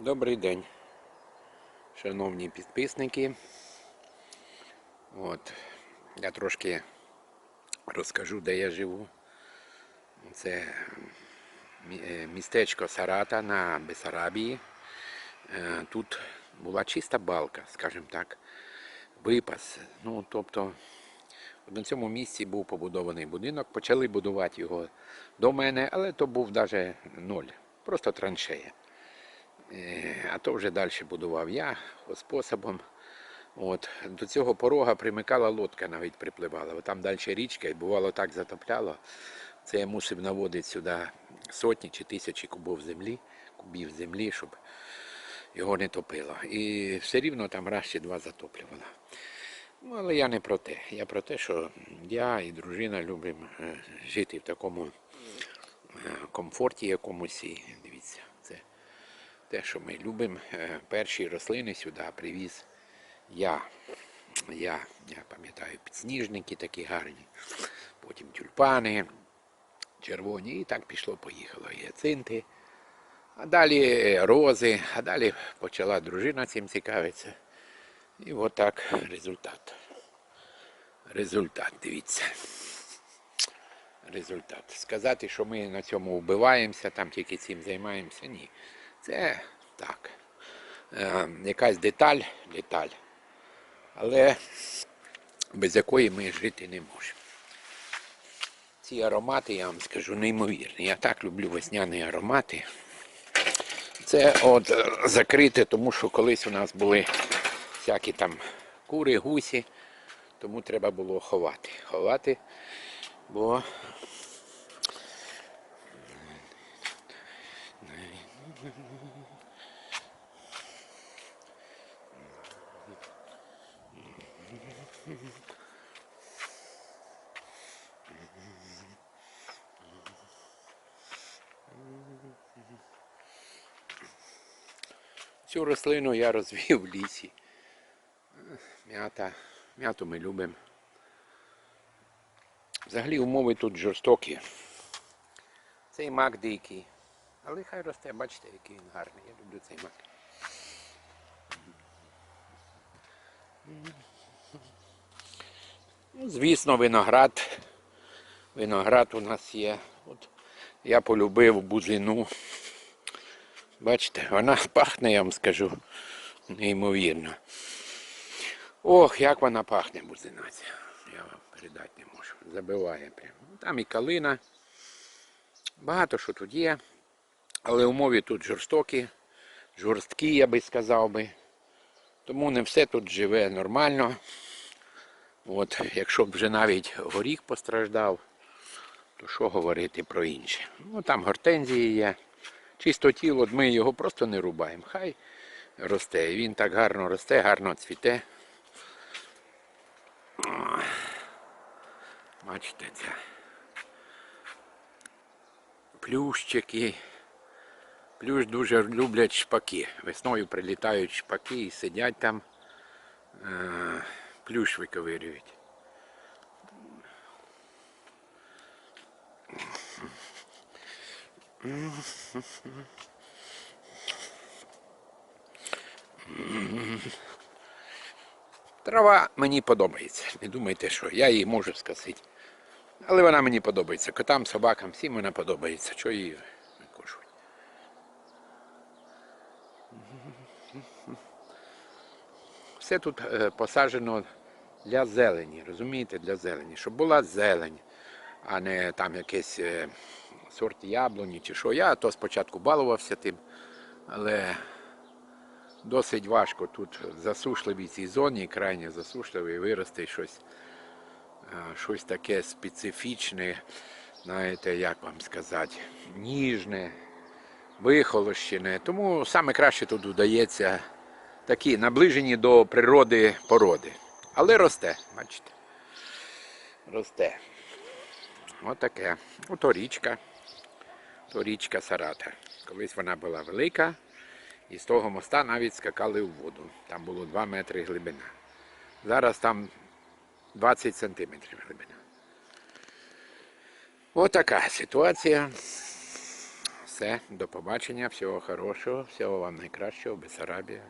Добрий день, шановні підписники. От, я трошки розкажу, де я живу. Це е, містечко Сарата на Бесарабії. Е, Тут була чиста балка, скажімо так, випас. Ну, тобто, на цьому місці був побудований будинок, почали будувати його до мене, але то був навіть ноль, просто траншея. Е, А то вже далі будував я способом. От. До цього порога примикала лодка, навіть припливала. Там далі річка і бувало так затопляло. Це я мусив наводити сюди сотні чи тисячі кубів землі, кубів землі, щоб його не топило. І все рівно там раз чи два затоплювало. Ну, але я не про те. Я про те, що я і дружина любимо е, жити в такому е, комфорті якомусь. Те, що ми любимо. Е, Перші рослини сюди привіз я. Я, я пам'ятаю, підсніжники такі гарні, потім тюльпани, червоні, і так пішло-поїхало. Гіацинти. А далі е, рози, а далі почала дружина цим цікавитися. І отак результат. Результат, дивіться. Результат. Сказати, що ми на цьому вбиваємося, там тільки цим займаємося, ні. Це так. Е, якась деталь, деталь. Але без якої ми жити не можемо. Ці аромати, я вам скажу, неймовірні. Я так люблю весняні аромати. Це от е, закрите, тому що колись у нас були всякі там кури, гусі, тому треба було ховати. Ховати, бо цю рослину я розвів в лісі. М'ята. М'яту ми любимо. Взагалі умови тут жорстокі. Цей мак дикий. Але хай росте, бачите, який він гарний. Я люблю цей мак. Ну, звісно, виноград. Виноград у нас є. От я полюбив бузину. Бачите, вона пахне, я вам скажу, неймовірно. Ох, як вона пахне, бузина. Я вам передати не можу. Забиває прямо. Там і калина. Багато що тут є. Але умови тут жорстокі, жорсткі, я би сказав би. Тому не все тут живе нормально. От, якщо б вже навіть горіх постраждав, то що говорити про інше? Ну там гортензії є. Чисто тіло, ми його просто не рубаємо. Хай росте. Він так гарно росте, гарно цвіте. Бачите, це плющики. Плющ дуже люблять шпаки. Весною прилітають шпаки і сидять там, е, плющ виковирюють. Трава мені подобається. Не думайте, що я її можу скосити. Але вона мені подобається. Котам, собакам, всім вона подобається. Що її Все тут е, посаджено для зелені, розумієте, для зелені, щоб була зелень, а не там якийсь е, сорт яблуні чи що. Я то спочатку балувався тим, але досить важко тут в засушливій цій зоні, крайне засушливій, вирости щось, е, щось таке специфічне, знаєте, як вам сказати, ніжне, вихолощене. Тому саме краще тут вдається такі наближені до природи породи. Але росте, бачите. Росте. Отаке. Ото річка. То річка Сарата. Колись вона була велика. І з того моста навіть скакали в воду. Там було 2 метри глибина. Зараз там 20 сантиметрів глибина. Отака ситуація. Все, до побачення, всього хорошого, всього вам найкращого, Бесарабія.